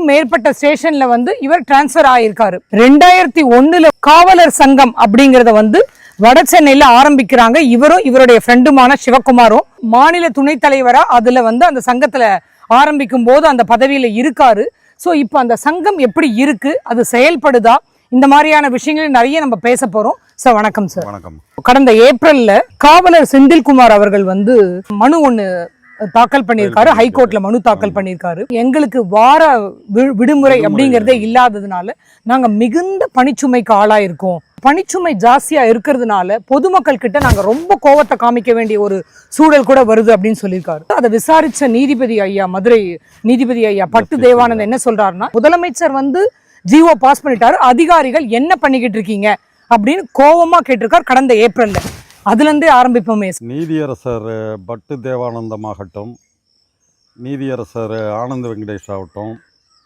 ஐம்பதுக்கும் மேற்பட்ட ஸ்டேஷன்ல வந்து இவர் டிரான்ஸ்ஃபர் ஆயிருக்காரு. ரெண்டாயிரத்தி ஒண்ணுல காவலர் சங்கம் அப்படிங்கறத வந்து வட சென்னையில ஆரம்பிக்கிறாங்க. இவரும் இவருடைய ஃப்ரெண்டுமான சிவகுமாரும் மாநில துணைத் தலைவரா அதுல வந்து அந்த சங்கத்துல ஆரம்பிக்கும் போது அந்த பதவியில இருக்காரு. ஸோ இப்போ அந்த சங்கம் எப்படி இருக்கு? அது செயல்படுதா? இந்த மாதிரியான விஷயங்கள் நிறைய நம்ம பேச போறோம். சார் வணக்கம் சார் வணக்கம். கடந்த ஏப்ரல்ல காவலர் செந்தில்குமார் அவர்கள் வந்து மனு ஒண்ணு தாக்கல் பண்ணியிருக்காரு ஹைகோர்ட்ல மனு தாக்கல் பண்ணியிருக்காரு. எங்களுக்கு வார விடுமுறை அப்படிங்கறதே இல்லாததுனால நாங்க மிகுந்த பணிச்சுமைக்கு ஆளாயிருக்கோம். பணிச்சுமை ஜாஸ்தியா இருக்கிறதுனால பொதுமக்கள் கிட்ட நாங்க ரொம்ப கோவத்தை காமிக்க வேண்டிய ஒரு சூழல் கூட வருது அப்படின்னு சொல்லியிருக்காரு. அதை விசாரிச்ச நீதிபதி ஐயா மதுரை நீதிபதி ஐயா பட்டு தேவானந்த் என்ன சொல்றாருன்னா முதலமைச்சர் வந்து ஜிஓ பாஸ் பண்ணிட்டாரு அதிகாரிகள் என்ன பண்ணிக்கிட்டு இருக்கீங்க அப்படின்னு கோவமா கேட்டிருக்கார் கடந்த ஏப்ரல்ல. அதுலேருந்தே ஆரம்பிப்போமே. நீதியரசர் பட்டு தேவானந்தமாகட்டும் நீதியரசர் ஆனந்த வெங்கடேஷ் ஆகட்டும்